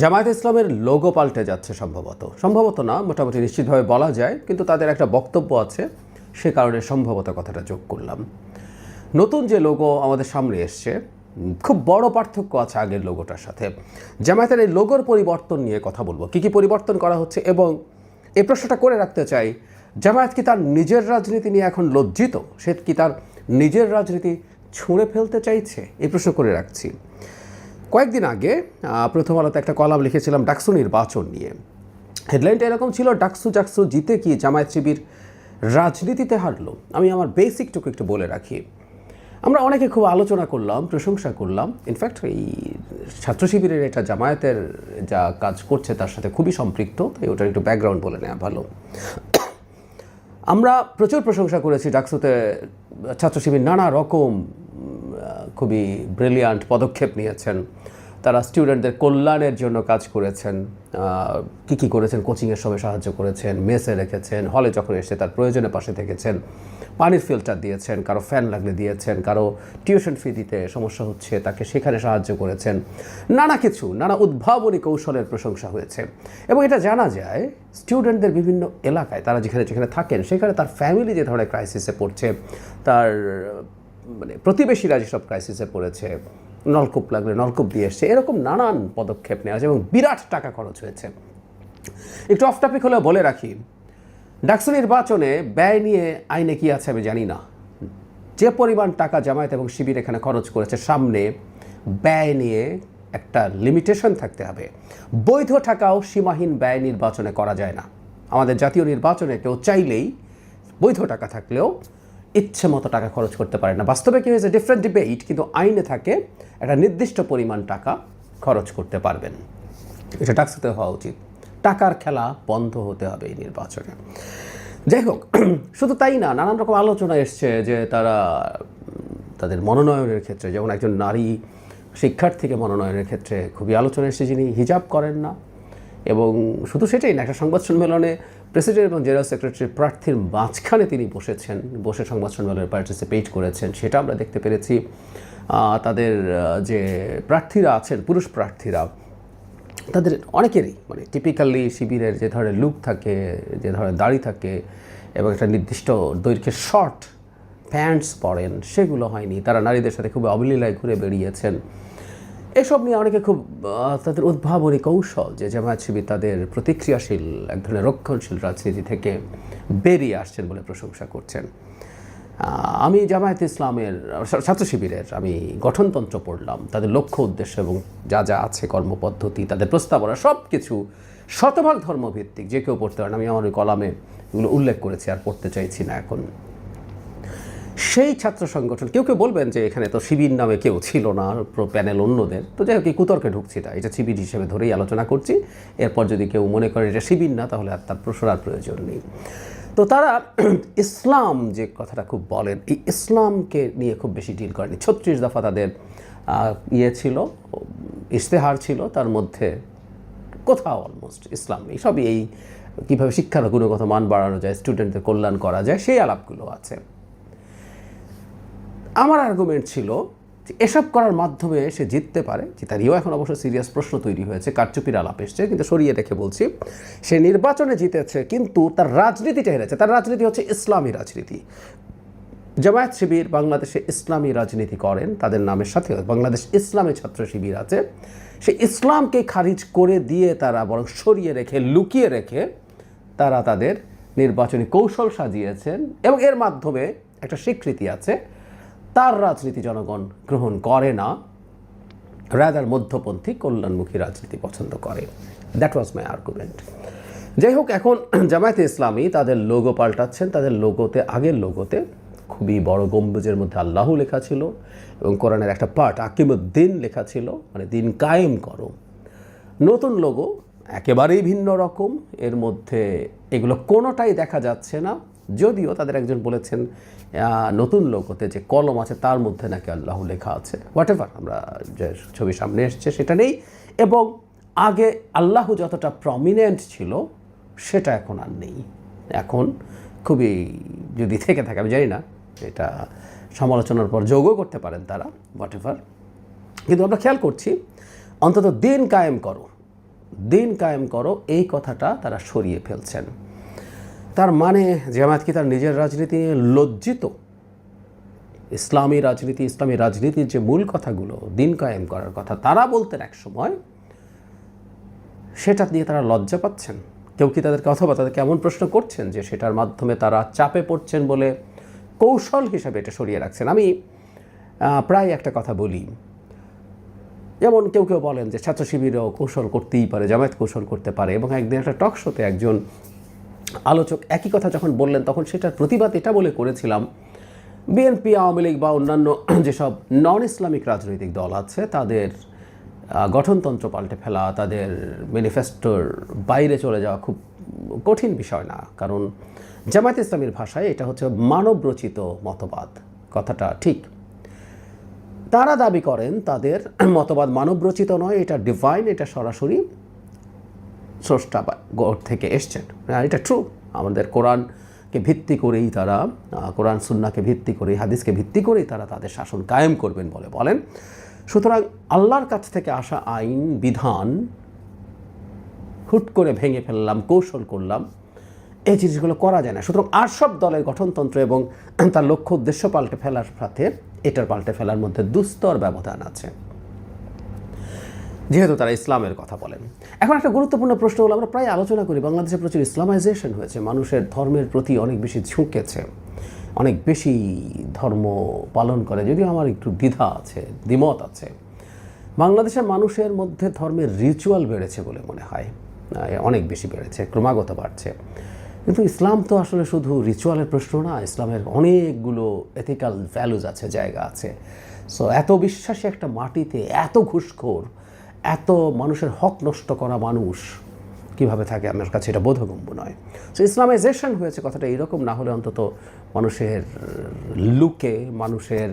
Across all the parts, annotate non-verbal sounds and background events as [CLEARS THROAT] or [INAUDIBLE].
জামায়াত ইসলামের লোগো পাল্টে যাচ্ছে সম্ভবত। সম্ভবত না, মোটামুটি নিশ্চিতভাবে বলা যায়, কিন্তু তাদের একটা বক্তব্য আছে, সে কারণে সম্ভবত কথাটা যোগ করলাম। নতুন যে লোগো আমাদের সামনে এসছে, খুব বড় পার্থক্য আছে আগের লোগোটার সাথে। জামায়াতের এই লোগোর পরিবর্তন নিয়ে কথা বলব। কী কী পরিবর্তন করা হচ্ছে এবং এই প্রশ্নটা করে রাখতে চাই, জামায়াত কি তার নিজের রাজনীতি নিয়ে এখন লজ্জিত? সে কি তার নিজের রাজনীতি ছুঁড়ে ফেলতে চাইছে? এই প্রশ্ন করে রাখছি। কয়েকদিন আগে প্রথম আলোতে একটা কলাম লিখেছিলাম ডাকসু নির্বাচন নিয়ে। হেডলাইনটা এরকম ছিল, ডাকসু ডাকসু জিতে কি জামায়াত শিবির রাজনীতিতে হারলো? আমি আমার বেসিকটুকু একটু বলে রাখি। আমরা অনেকে খুব আলোচনা করলাম, প্রশংসা করলাম। ইনফ্যাক্ট এই ছাত্র শিবিরের এটা জামায়াতের যা কাজ করছে, তার সাথে খুবই সম্পৃক্ত, তাই ওটার একটু ব্যাকগ্রাউন্ড বলে নেওয়া ভালো। আমরা প্রচুর প্রশংসা করেছি ডাকসুতে, ছাত্র শিবির নানা রকম খুবই ব্রিলিয়ান্ট পদক্ষেপ নিয়েছেন। তারা স্টুডেন্টদের কল্যাণের জন্য কাজ করেছেন কি কি করেছেন, কোচিংয়ের সময় সাহায্য করেছেন, মেসে রেখেছেন, হলে যখন এসে তার প্রয়োজনে পাশে থেকেছেন, পানির ফিল্টার দিয়েছেন, কারও ফ্যান লাগলে দিয়েছেন, কারও টিউশন ফি দিতে সমস্যা হচ্ছে, তাকে সেখানে সাহায্য করেছেন। নানা কিছু, নানা উদ্ভাবনী কৌশলের প্রশংসা হয়েছে। এবং এটা জানা যায়, স্টুডেন্টদের বিভিন্ন এলাকায়, তারা যেখানে যেখানে থাকেন, সেখানে তার ফ্যামিলি যে ধরনের ক্রাইসিসে পড়ছে, তার মানে প্রতিবেশীরা যেসব ক্রাইসিসে পড়েছে, নলকূপ লাগলে নলকূপ দিয়ে এসছে, এরকম নানান পদক্ষেপ নেওয়া হয়েছে এবং বিরাট টাকা খরচ হয়েছে। একটু অফ টপিক হলেও বলে রাখি, ডাকসু নির্বাচনে ব্যয় নিয়ে আইনে কি আছে আমি জানি না। যে পরিমাণ টাকা জামায়াত এবং শিবির এখানে খরচ করেছে, সামনে ব্যয় নিয়ে একটা লিমিটেশন থাকতে হবে। বৈধ টাকাও সীমাহীন ব্যয় নির্বাচনে করা যায় না। আমাদের জাতীয় নির্বাচনে কেউ চাইলেই বৈধ টাকা থাকলেও ইচ্ছে মতো টাকা খরচ করতে পারে না। বাস্তবে কি হয়েছে? ডিফারেন্ট ডিবেট কিন্তু আইনে থাকে একটা নির্দিষ্ট পরিমাণ টাকা খরচ করতে পারবেন। এটা টাক্সিতে হওয়া উচিত। টাকার খেলা বন্ধ হতে হবে এই নির্বাচনে। যাই হোক, [CLEARS THROAT] শুধু তাই না, নানান রকম আলোচনা এসছে যে তারা তাদের মনোনয়নের ক্ষেত্রে, যেমন একজন নারী শিক্ষার্থীকে মনোনয়নের ক্ষেত্রে খুবই আলোচনা এসেছে যিনি হিজাব করেন না। এবং শুধু সেটাই না, একটা সংবাদ সম্মেলনে প্রেসিডেন্ট এবং জেনারেল সেক্রেটারি প্রার্থীর মাঝখানে তিনি বসেছেন, বসে সংবাদ সম্মেলনে পার্টিসিপেট করেছেন, সেটা আমরা দেখতে পেরেছি। তাদের যে প্রার্থীরা আছেন, পুরুষ প্রার্থীরা, তাদের অনেকেরই মানে টিপিক্যালি শিবিরের যে ধরনের লুক থাকে, যে ধরনের দাড়ি থাকে এবং একটা নির্দিষ্ট দৈর্ঘ্যের শর্ট প্যান্টস পরেন, সেগুলো হয়নি। তারা নারীদের সাথে খুব অবলীলায় ঘুরে বেরিয়েছেন এসব নিয়ে অনেকে খুব তাদের উদ্ভাবনী কৌশল, যে জামায়াত শিবির তাদের প্রতিক্রিয়াশীল, এক ধরনের রক্ষণশীল রাজনীতি থেকে বেরিয়ে আসছেন বলে প্রশংসা করছেন। আমি জামায়াত ইসলামের ছাত্র শিবিরের আমি গঠনতন্ত্র পড়লাম, তাদের লক্ষ্য, উদ্দেশ্য এবং যা যা আছে, কর্মপদ্ধতি, তাদের প্রস্তাবনা সব কিছু শতভাগ ধর্মভিত্তিক, যে কেউ পড়তে পারেন আমি আমার ওই কলামে এগুলো উল্লেখ করেছি, আর পড়তে চাইছি না এখন। সেই ছাত্র সংগঠন, কেউ কেউ বলবেন যে এখানে তো শিবির নামে কেউ ছিল না প্যানেল অন্যদের। তো যাই হোক কুতর্কে ঢুকছি না এটা শিবির হিসেবে ধরেই আলোচনা করছি। এরপর যদি কেউ মনে করে এটা শিবির না, তাহলে আর তার প্রসরার প্রয়োজন নেই। তো তারা [CLEARS THROAT] ইসলাম যে কথাটা খুব বলেন, এই ইসলামকে নিয়ে খুব বেশি ডিল করেনি। ছত্রিশ দফা তাদের ইয়ে ছিল, ইশতেহার ছিল, তার মধ্যে কোথাও অলমোস্ট ইসলাম নেই। সবই এই, কীভাবে শিক্ষার গুণগত মান বাড়ানো যায় স্টুডেন্টদের কল্যাণ করা যায়, সেই আলাপগুলো আছে। আমার আর্গুমেন্ট ছিল যে এসব করার মাধ্যমে সে জিততে পারে জিতারিও এখন অবশ্য সিরিয়াস প্রশ্ন তৈরি হয়েছে, কারচুপির আলাপ এসছে, কিন্তু সরিয়ে রেখে বলছি, সে নির্বাচনে জিতেছে, কিন্তু তার রাজনীতিটা হেরেছে। তার রাজনীতি হচ্ছে ইসলামী রাজনীতি। জামায়াত শিবির বাংলাদেশে ইসলামী রাজনীতি করেন, তাদের নামের সাথে বাংলাদেশ ইসলামী ছাত্র শিবির আছে। সে ইসলামকে খারিজ করে দিয়ে তারা বরং সরিয়ে রেখে, লুকিয়ে রেখে তারা তাদের নির্বাচনী কৌশল সাজিয়েছেন এবং এর মাধ্যমে একটা স্বীকৃতি আছে। তার রাজনীতি জনগণ গ্রহণ করে না। রাদার মধ্যপন্থী কল্যাণমুখী রাজনীতি পছন্দ করে। দ্যাট ওয়াজ মাই আর্গুমেন্ট যাই হোক, এখন জামায়াতে ইসলামী তাদের লোগো পাল্টাচ্ছেন। তাদের লোগোতে, আগের লোগোতে খুবই বড় গম্বুজের মধ্যে আল্লাহ লেখা ছিল এবং কোরআনের একটা পার্ট আকিমুদ্দিন লেখা ছিল মানে দিন কায়েম করো। নতুন লোগো একেবারেই ভিন্ন রকম। এর মধ্যে এগুলো কোনোটাই দেখা যাচ্ছে না। যদিও তাদের একজন বলেছেন নতুন হতে যে কলম আছে তার মধ্যে নাকি আল্লাহ লেখা আছে। হোয়াট এভার আমরা যে ছবি সামনে এসছে সেটা নেই। এবং আগে আল্লাহ যতটা প্রমিনেন্ট ছিল, সেটা এখন আর নেই। এখন খুবই যদি থেকে থাকে, আমি জানি না, এটা সমালোচনার পর যোগও করতে পারেন তারা হোয়াট এভার কিন্তু আমরা খেয়াল করছি, অন্তত দিন কায়েম করো। দিন কায়েম করো, এই কথাটা তারা সরিয়ে ফেলছেন। তার মানে জামায়াত কি তার নিজের রাজনীতি নিয়ে লজ্জিত? ইসলামী রাজনীতি, ইসলামী রাজনীতির যে মূল কথাগুলো, দিন কায়েম করার কথা, তারা বলতেন এক সময়, সেটা নিয়ে তারা লজ্জা পাচ্ছেন। কেউ কি তাদেরকে, অথবা তাদেরকে এমন প্রশ্ন করছেন যে সেটার মাধ্যমে তারা চাপে পড়ছেন বলে কৌশল হিসাবে এটা সরিয়ে রাখছেন? আমি প্রায় একটা কথা বলি। যেমন কেউ কেউ বলেন যে ছাত্র শিবিরও কৌশল করতেই পারে, জামায়াত কৌশল করতে পারে এবং একদিন একটা টক শোতে একজন আলোচক একই কথা যখন বললেন, তখন সেটার প্রতিবাদ এটা বলে করেছিলাম। বিএনপি, আওয়ামী লীগ বা অন্যান্য [CLEARS THROAT] যেসব নন ইসলামিক রাজনৈতিক দল আছে, তাদের গঠনতন্ত্র পাল্টে ফেলা, তাদের ম্যানিফেস্টোর বাইরে চলে যাওয়া খুব কঠিন বিষয় না। কারণ জামায়াত ইসলামীর ভাষায় এটা হচ্ছে মানবরচিত মতবাদ, কথাটা ঠিক। তারা দাবি করেন, তাদের [CLEARS THROAT] মতবাদ মানবরচিত নয়, এটা ডিভাইন এটা সরাসরি স্রষ্টা বা গড থেকে এসছেন। আর এটা ট্রু আমাদের কোরআনকে ভিত্তি করেই তারা কোরআন সুন্নাকে ভিত্তি করেই, হাদিসকে ভিত্তি করেই তারা তাদের শাসন কায়েম করবেন বলে বলেন। সুতরাং আল্লাহর কাছ থেকে আসা আইন, বিধান, হুট করে ভেঙে ফেললাম, কৌশল করলাম, এই জিনিসগুলো করা যায় না। সুতরাং আর সব দলের গঠনতন্ত্র এবং তার লক্ষ্য, উদ্দেশ্য পাল্টে ফেলার সাথে, এটার পাল্টে ফেলার মধ্যে দুস্তর ব্যবধান আছে। যেহেতু তারা ইসলামের কথা বলেন। এখন একটা গুরুত্বপূর্ণ প্রশ্ন হলো, আমরা প্রায় আলোচনা করি, বাংলাদেশে প্রচুর ইসলামাইজেশন হয়েছে, মানুষের ধর্মের প্রতি অনেক বেশি ঝুঁকেছে, অনেক বেশি ধর্ম পালন করে, যদিও আমার একটু দ্বিধা আছে, দ্বিমত আছে। বাংলাদেশের মানুষের মধ্যে ধর্মের রিচুয়াল বেড়েছে বলে মনে হয় অনেক বেশি বেড়েছে, ক্রমাগত বাড়ছে। কিন্তু ইসলাম তো আসলে শুধু রিচুয়ালের প্রশ্ন না, ইসলামের অনেকগুলো এথিক্যাল ভ্যালুজ আছে, জায়গা আছে। সো এত বিশ্বাসী একটা মাটিতে, এত ঘুষখোর এত মানুষের হক নষ্ট করা মানুষ কীভাবে থাকে? আমার কাছে এটা বোধগম্য নয়। সো ইসলামাইজেশন হয়েছে কথাটা এরকম না হলে অন্তত মানুষের লুকে, মানুষের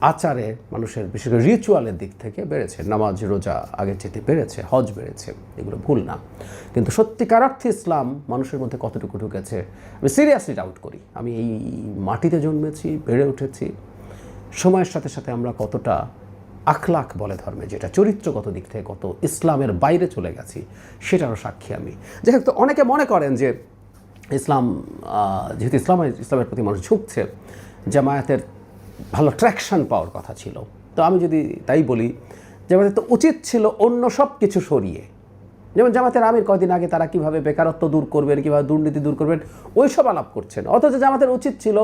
আচারে, মানুষের বিশেষ করে রিচুয়ালের দিক থেকে বেড়েছে। নামাজ, রোজা আগের চেয়ে বেড়েছে, হজ বেড়েছে, এগুলো ভুল না। কিন্তু সত্যিকার অর্থে ইসলাম মানুষের মধ্যে কতটুকু ঢুকেছে? আমি সিরিয়াসলি ডাউট করি। আমি এই মাটিতে জন্মেছি, বেড়ে উঠেছি। সময়ের সাথে সাথে আমরা কতটা আখলাখ বলে ধর্মে, যেটা চরিত্রগত দিক থেকে কত ইসলামের বাইরে চলে গেছি, সেটারও সাক্ষী আমি। যাই হোক, তো অনেকে মনে করেন যে ইসলাম যেহেতু ইসলাম, ইসলামের প্রতি মানুষ ঝুঁকছে, জামায়াতের ভালো ট্র্যাকশন পাওয়ার কথা ছিল। তো আমি যদি তাই বলি, জামায়াতের তো উচিত ছিল অন্য সব কিছু সরিয়ে যেমন জামাতের আমির কয়দিন আগে তারা কীভাবে বেকারত্ব দূর করবেন, কীভাবে দুর্নীতি দূর করবেন, ওইসব আলাপ করছেন। অথচ জামাতের উচিত ছিল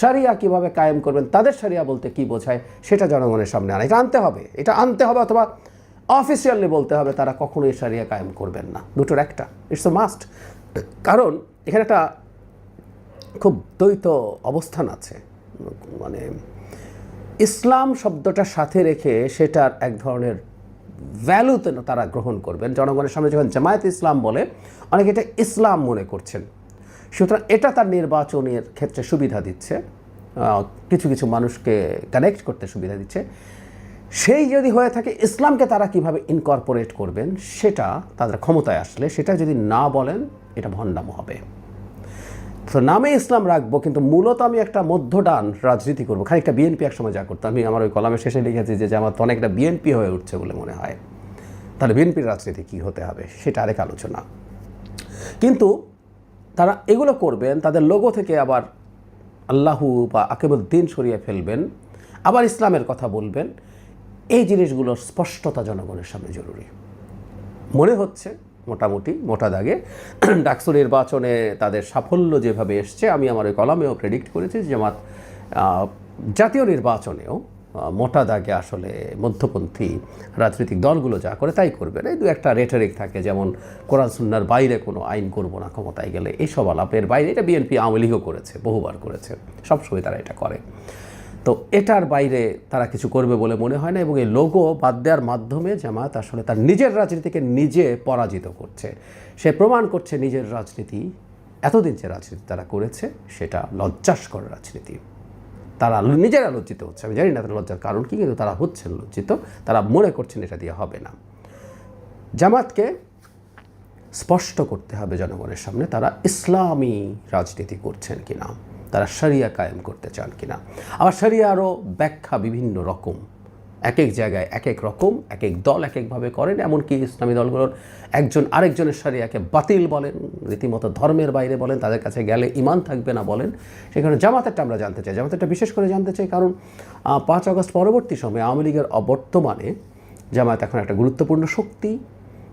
সারিয়া কীভাবে কায়েম করবেন, তাদের সারিয়া বলতে কি বোঝায় সেটা জনগণের সামনে আনা। এটা আনতে হবে, এটা আনতে হবে অথবা অফিসিয়ালি বলতে হবে তারা কখনোই সারিয়া কায়েম করবেন না। দুটোর একটা ইটস এ মাস্ট কারণ এখানে একটা খুব দ্বৈত অবস্থান আছে। মানে ইসলাম শব্দটার সাথে রেখে সেটার এক ধরনের ভ্যালুতে তারা গ্রহণ করবেন। জনগণের সামনে যখন জামায়াত ইসলাম বলে, অনেকে এটা ইসলাম মনে করছেন। সুতরাং এটা তার নির্বাচনের ক্ষেত্রে সুবিধা দিচ্ছে। কিছু কিছু মানুষকে কানেক্ট করতে সুবিধা দিচ্ছে। সেই যদি হয়ে থাকে, ইসলামকে তারা কীভাবে ইনকর্পোরেট করবেন, সেটা তাদের ক্ষমতায় আসলে, সেটা যদি না বলেন, এটা ভণ্ডামো হবে। তো নামে ইসলাম রাখব, কিন্তু মূলত আমি একটা মধ্যডান রাজনীতি করব। খানিকটা বিএনপি একসময় যা করতো। আমি আমার ওই কলামের শেষে লিখেছি যে আমার তো অনেকটা বিএনপি হয়ে উঠছে বলে মনে হয়। তাহলে বিএনপির রাজনীতি কী হতে হবে? সেটা আরেক আলোচনা। কিন্তু তারা এগুলো করবেন, তাদের লোগো থেকে আবার আল্লাহু বা আকিবুদ্দিন সরিয়ে ফেলবেন, আবার ইসলামের কথা বলবেন। এই জিনিসগুলোর স্পষ্টতা জনগণের সামনে জরুরি। মনে হচ্ছে মোটামুটি মোটা দাগে। ডাকসু নির্বাচনে তাদের সাফল্য যেভাবে এসছে, আমি আমার ওই কলামেও প্রেডিক্ট করেছি জামাত জাতীয় নির্বাচনেও মোটা দাগে আসলে মধ্যপন্থী রাজনৈতিক দলগুলো যা করে তাই করবে। না এই দু একটা রেটারিক থাকে, যেমন কোরআন সুন্নার বাইরে কোনো আইন করব না ক্ষমতায় গেলে এইসব আলাপের বাইরে, এটা বিএনপি আওয়ামী লীগও করেছে, বহুবার করেছে, সবসময় তারা এটা করে। তো এটার বাইরে তারা কিছু করবে বলে মনে হয় না এবং এই লোগো বাদ দেওয়ার মাধ্যমে জামায়াত আসলে তার নিজের রাজনীতিকে নিজে পরাজিত করছে। সে প্রমাণ করছে নিজের রাজনীতি, এতদিন যে রাজনীতি তারা করেছে, সেটা লজ্জাস্কর রাজনীতি। তারা নিজেরা লজ্জিত হচ্ছে। আমি জানি না তাদের লজ্জার কারণ কি, কিন্তু তারা হচ্ছেন লজ্জিত। তারা মনে করছেন এটা দিয়ে হবে না। জামাতকে স্পষ্ট করতে হবে জনগণের সামনে, তারা ইসলামী রাজনীতি করছেন কিনা। তারা শরিয়া কায়েম করতে চান কিনা। আবার শরিয়ারও ব্যাখ্যা বিভিন্ন রকম। এক এক জায়গায় এক এক রকম এক এক দল এক একভাবে করেন, এমনকি ইসলামী দলগুলোর একজন আরেকজনের সারিয়াকে বাতিল বলেন, রীতিমতো ধর্মের বাইরে বলেন, তাদের কাছে গেলে ইমান থাকবে না বলেন। সেখানে জামাতেরটা আমরা জানতে চাই। জামাতেরটা বিশেষ করে জানতে চাই কারণ পাঁচ আগস্ট পরবর্তী সময়ে আওয়ামী লীগের অবর্তমানে জামায়াত এখন একটা গুরুত্বপূর্ণ শক্তি।